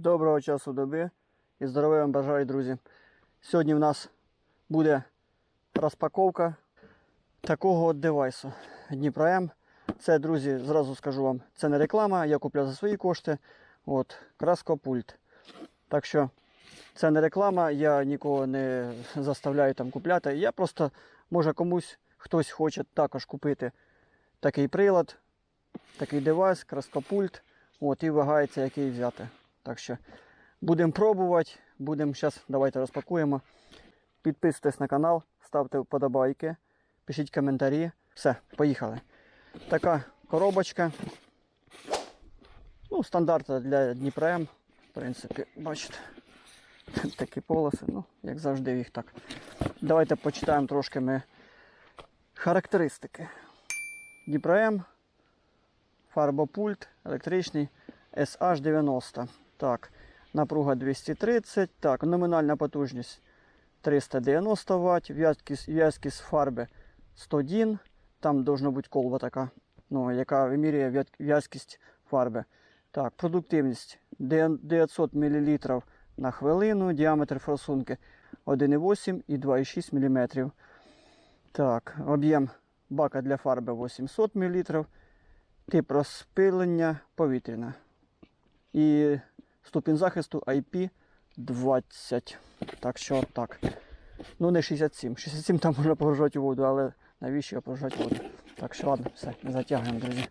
Доброго часу доби і здоров'я вам бажаю, друзі. Сьогодні в нас буде розпаковка такого от девайсу Дніпро. Це, друзі, зразу скажу вам, це не реклама, я купляв за свої кошти. От, краскопульт. Так що це не реклама, я нікого не заставляю там купляти. Я просто, може комусь хтось хоче також купити такий прилад, такий девайс, краскопульт. От, і вагається, який взяти. Так що будемо пробувати, будемо зараз, давайте розпакуємо. Підписуйтесь на канал, ставте вподобайки, пишіть коментарі. Все, поїхали. Така коробочка. Ну, стандарт для Дніпра. В принципі, бачите, такі полоси, ну, як завжди їх так. Давайте почитаємо трошки ми характеристики. Дніпро М, фарбопульт, електричний SH90. Так, напруга 230. Так, номінальна потужність 390 Вт, в'язкість, фарби 101. Там должна бути колба така, ну, яка вимірює в'язкість фарби. Так, продуктивність 900 мл на хвилину, діаметр форсунки 1,8 і 2,6 мм. Так, об'єм бака для фарби 800 мл. Тип розпилення повітряна. І ступінь захисту IP20. Так що так. Ну не 67. 67 там можна погружати воду, але навіщо його погружати воду? Так що ладно, все, не затягуємо, друзі.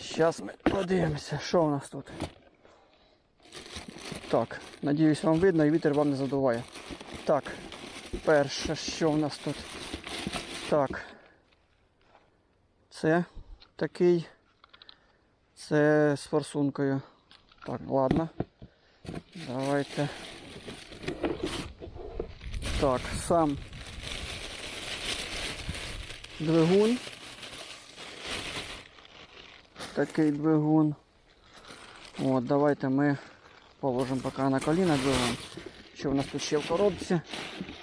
Зараз ми подивимося, що у нас тут. Так, надіюсь, вам видно і вітер вам не задуває. Так, перше, що у нас тут? Так. Це такий. Це з форсункою. Так, ладно. Давайте. Так, сам двигун. Такий двигун. От, давайте ми положимо поки на коліна двигун. Що в нас тут ще в коробці?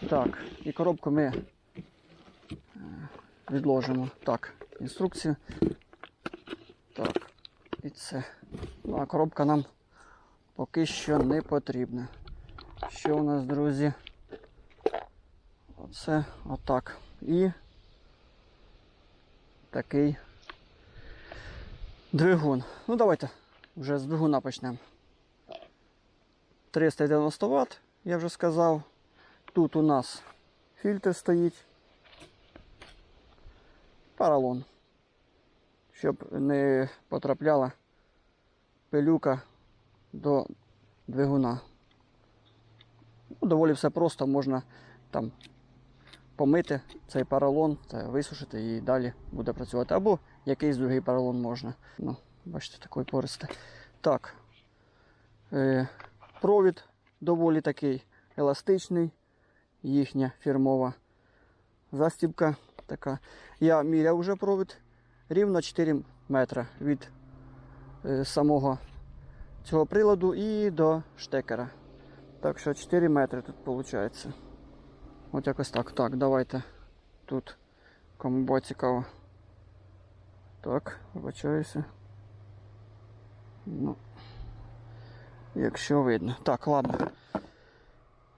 Так, і коробку ми е, відложимо. Так, інструкцію. Так, і це. Ну, а коробка нам поки що не потрібна. Що у нас, друзі? Оце отак. І такий двигун. Ну, давайте вже з двигуна почнемо. 390 Вт, я вже сказав. Тут у нас фільтр стоїть. Паралон. Щоб не потрапляла пилюка до двигуна. Ну, доволі все просто, можна там помити цей поролон, це висушити і далі буде працювати. Або якийсь другий поролон можна. Ну, бачите, такий пористий. Так. Е, провід доволі такий еластичний, їхня фірмова застібка така. Я міряв вже провід рівно 4 метри від е, самого цього приладу і до штекера. Так що 4 метри тут виходить. От якось так. Так, давайте тут кому було цікаво. Так, вибачаюся. Ну, якщо видно. Так, ладно.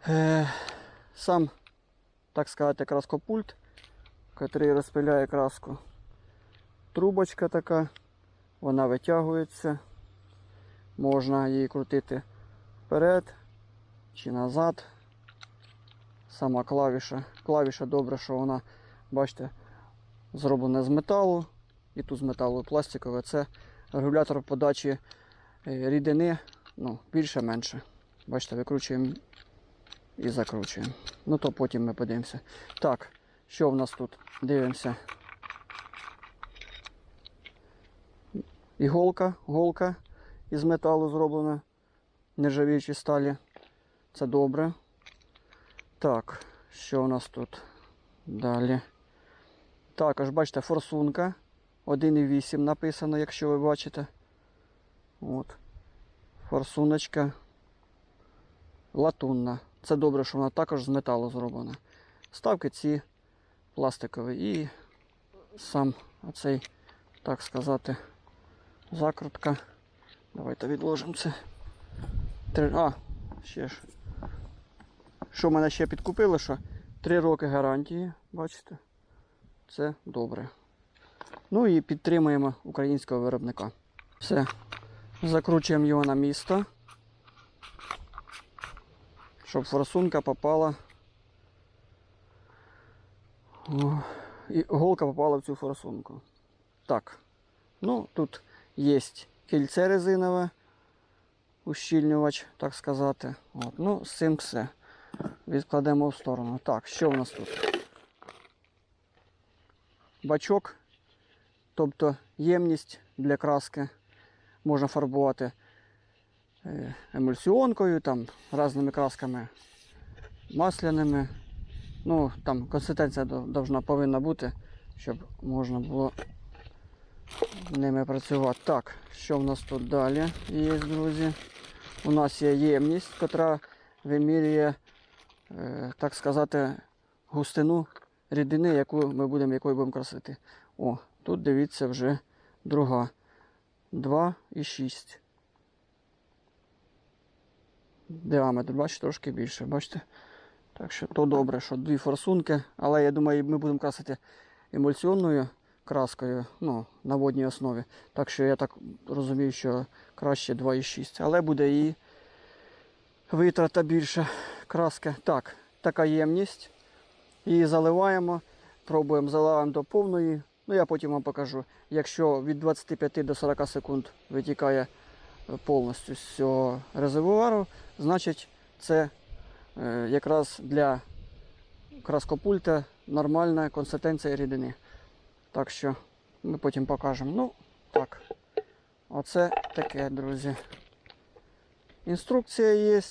Е, сам, так сказати, краскопульт, який розпиляє краску. Трубочка така, вона витягується. Можна її крутити вперед чи назад. Сама клавіша. Клавіша добре, що вона, бачите, зроблена з металу. І тут з металу пластикове. Це регулятор подачі е, рідини, ну, більше-менше. Бачите, викручуємо і закручуємо. Ну то потім ми подивимося. Так, що в нас тут? Дивимося. Іголка, голка із металу зроблена. Нержавіючі сталі. Це добре. Так, що у нас тут далі? Також, бачите, форсунка. 1,8 написано, якщо ви бачите. От. Форсуночка. Латунна. Це добре, що вона також з металу зроблена. Ставки ці пластикові і сам оцей, так сказати, закрутка. Давайте відложимо це. А, ще ж. Що мене ще підкупило, що 3 роки гарантії, бачите? Це добре. Ну і підтримуємо українського виробника. Все. Закручуємо його на місто. Щоб форсунка попала. О, і голка попала в цю форсунку. Так. Ну, тут є кільце резинове, ущільнювач, так сказати. От. Ну, з цим все. Відкладемо в сторону. Так, що в нас тут? Бачок, тобто ємність для краски. Можна фарбувати е, емульсіонкою, там, різними красками, масляними. Ну, там консистенція повинна бути, щоб можна було ними працювати. Так, що в нас тут далі є, друзі? У нас є ємність, яка вимірює, е, так сказати, густину рідини, яку ми будемо, якою будемо красити. О, тут дивіться вже друга. 2,6. Діаметр, бачите, трошки більше, бачите? Так що то добре, що дві форсунки, але я думаю, ми будемо красити емульсіонною краскою ну, на водній основі. Так що я так розумію, що краще 2,6. Але буде і витрата більше краски. Так, така ємність. Її заливаємо, пробуємо заливаємо до повної. Ну я потім вам покажу. Якщо від 25 до 40 секунд витікає повністю з цього резервуару, значить це е, якраз для краскопульта нормальна консистенція рідини. Так що ми потім покажемо. Ну, так. Оце таке, друзі. Інструкція є.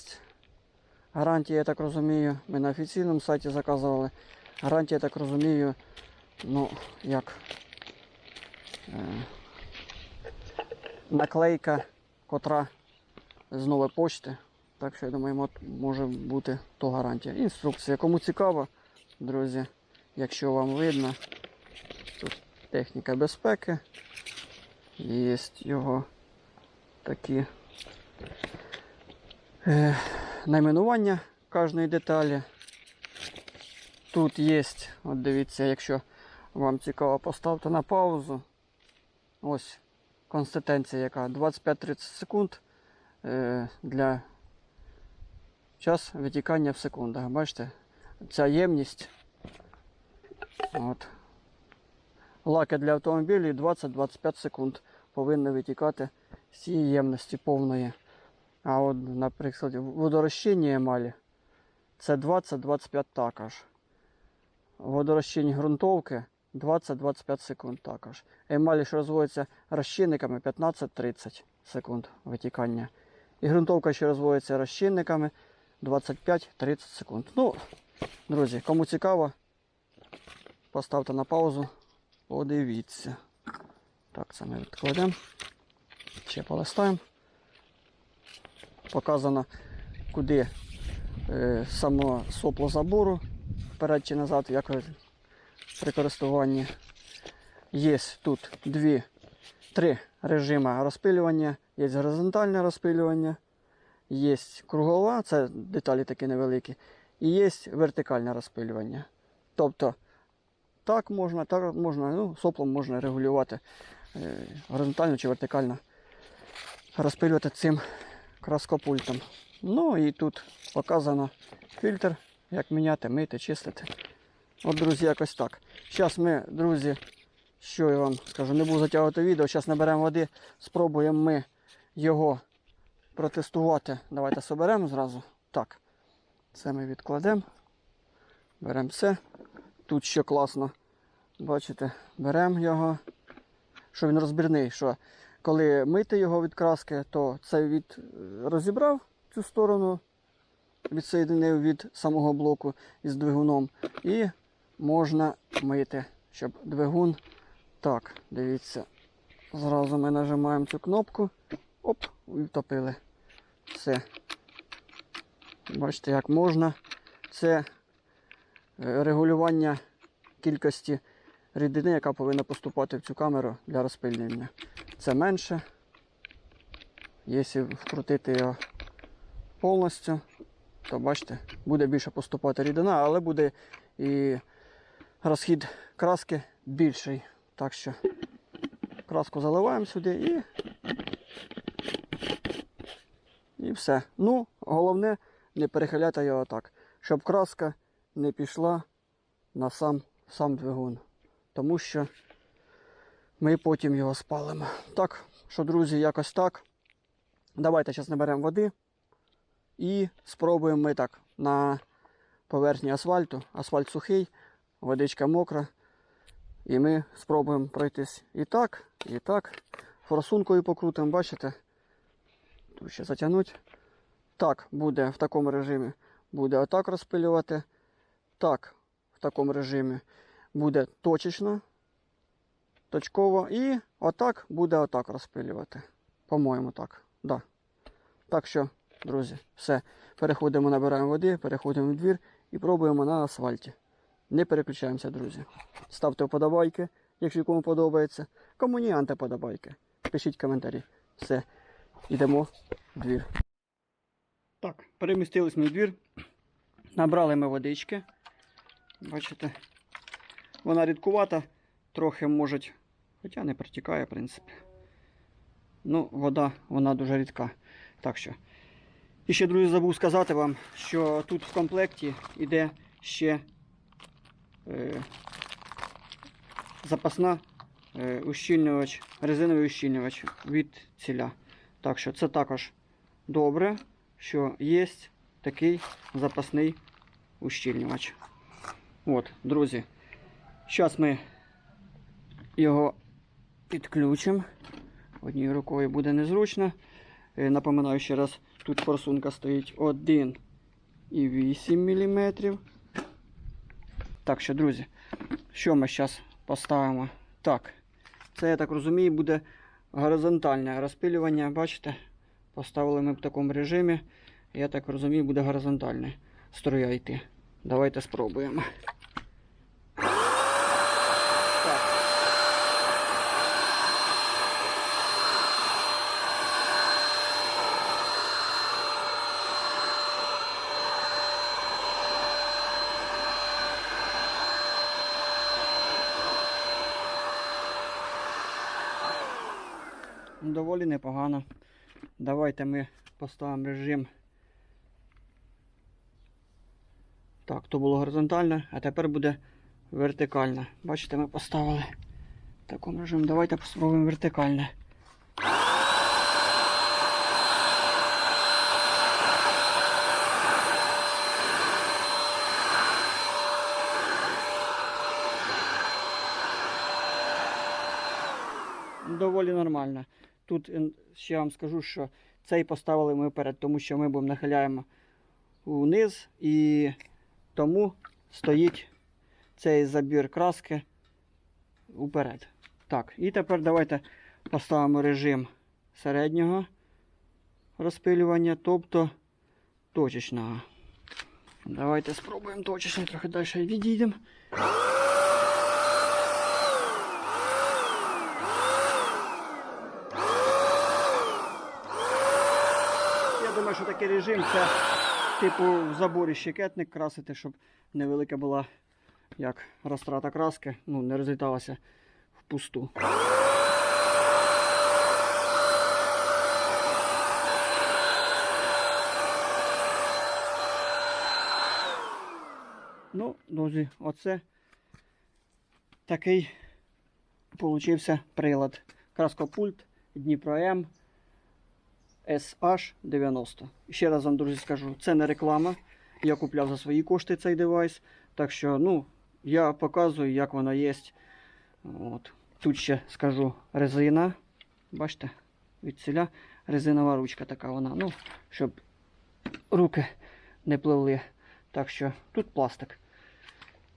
Гарантія, я так розумію, ми на офіційному сайті заказували. Гарантія, я так розумію, ну, як е, наклейка, котра з нової почти. Так що я думаю, може бути то гарантія. Інструкція. Кому цікаво, друзі, якщо вам видно, техніка безпеки. Є його такі е, найменування кожної деталі. Тут є, от дивіться, якщо вам цікаво, поставте на паузу. Ось консистенція яка 25-30 секунд е, для час витікання в секундах. Бачите? Ця ємність. От. Лаки для автомобілів 20-25 секунд повинні витікати з цієї ємності повної. А от, наприклад, водорозчинні емалі це 20-25 також. Водорозчинні ґрунтовки 20-25 секунд також. Емалі, що розводиться розчинниками 15-30 секунд витікання. І ґрунтовка, що розводиться розчинниками 25-30 секунд. Ну, друзі, кому цікаво, поставте на паузу, подивіться. Так, це ми відкладемо. Ще полистаємо. Показано, куди е, само сопло забору вперед чи назад, як при користуванні. Є тут дві, три режими розпилювання. Є горизонтальне розпилювання, є кругова, це деталі такі невеликі, і є вертикальне розпилювання. Тобто так можна, так можна, ну, соплом можна регулювати е, горизонтально чи вертикально розпилювати цим краскопультом. Ну і тут показано фільтр, як міняти, мити, чистити. От, друзі, якось так. Зараз ми, друзі, що я вам скажу, не буду затягувати відео. Зараз наберемо води, спробуємо ми його протестувати. Давайте соберемо зразу. Так, це ми відкладемо. Беремо все. Тут ще класно. Бачите, беремо його. Що він розбірний, що коли мити його від краски, то цей від е, розібрав цю сторону, відсоєдинив від самого блоку із двигуном. І можна мити, щоб двигун. Так, дивіться. Зразу ми нажимаємо цю кнопку. Оп, і втопили. Все. Бачите, як можна. Це е, регулювання кількості рідини, яка повинна поступати в цю камеру для розпилювання. Це менше. Якщо вкрутити його повністю, то бачите, буде більше поступати рідина, але буде і розхід краски більший. Так що краску заливаємо сюди і. І все. Ну, головне не перехиляти його так, щоб краска не пішла на сам, сам двигун. Тому що ми потім його спалимо. Так, що, друзі, якось так. Давайте зараз наберемо води і спробуємо ми так на поверхні асфальту. Асфальт сухий, водичка мокра. І ми спробуємо пройтись і так, і так. Форсункою покрутимо, бачите? Тут ще затягнуть. Так, буде в такому режимі. Буде отак розпилювати. Так, в такому режимі буде точечно, точково. І отак буде отак розпилювати. По-моєму, так. Да. Так що, друзі, все. Переходимо, набираємо води, переходимо в двір і пробуємо на асфальті. Не переключаємося, друзі. Ставте вподобайки, якщо кому подобається. Кому ні, антиподобайки. Пишіть коментарі. Все. Йдемо в двір. Так, перемістились ми в двір. Набрали ми водички. Бачите, вона рідкувата, трохи може, хоча не протікає, в принципі. Ну, вода, вона дуже рідка. Так що. І ще, друзі, забув сказати вам, що тут в комплекті йде ще е, запасна е, ущільнювач, резиновий ущільнювач від ціля. Так що це також добре, що є такий запасний ущільнювач. От, друзі. Зараз ми його підключимо. Однією рукою буде незручно. Е, Напоминаю ще раз, тут форсунка стоїть 1,8 мм. Так що, друзі, що ми зараз поставимо? Так, це, я так розумію, буде горизонтальне розпилювання. Бачите? Поставили ми в такому режимі. Я так розумію, буде горизонтальне струя йти. Давайте спробуємо. Доволі непогано. Давайте ми поставимо режим. Так, то було горизонтально, а тепер буде вертикально. Бачите, ми поставили такому режимі. Давайте спробуємо вертикальне. Доволі нормально. Тут ще вам скажу, що цей поставили ми вперед, тому що ми будемо нахиляємо вниз і тому стоїть цей забір краски уперед. Так, і тепер давайте поставимо режим середнього розпилювання, тобто точечного. Давайте спробуємо точечно, трохи далі відійдемо. Я думаю, що такий режим це типу в заборі щекетник красити, щоб невелика була як розтрата краски, ну не розліталася впусту. Ну, друзі, оце такий получився прилад. Краскопульт Дніпро М SH90. Ще раз вам, друзі, скажу, це не реклама. Я купляв за свої кошти цей девайс. Так що, ну, я показую, як воно є. От. Тут ще скажу резина. Бачите, від ціля резинова ручка така вона. Ну, щоб руки не пливли. Так що тут пластик.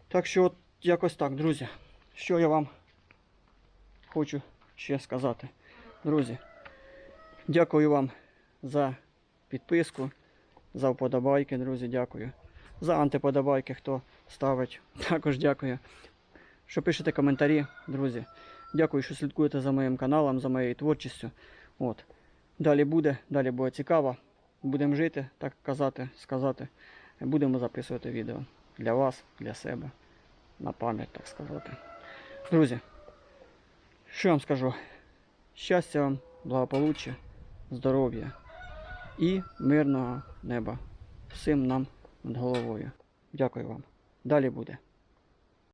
Так що, от якось так, друзі. Що я вам хочу ще сказати. Друзі, дякую вам за підписку, за вподобайки, друзі, дякую. За антиподобайки, хто ставить, також дякую. Що пишете коментарі, друзі. Дякую, що слідкуєте за моїм каналом, за моєю творчістю. От. Далі буде, далі буде цікаво. будемо жити, так казати, сказати. Будемо записувати відео для вас, для себе, на пам'ять, так сказати. Друзі, що вам скажу? Щастя вам, благополуччя, здоров'я і мирного неба всім нам над головою. Дякую вам. Далі буде.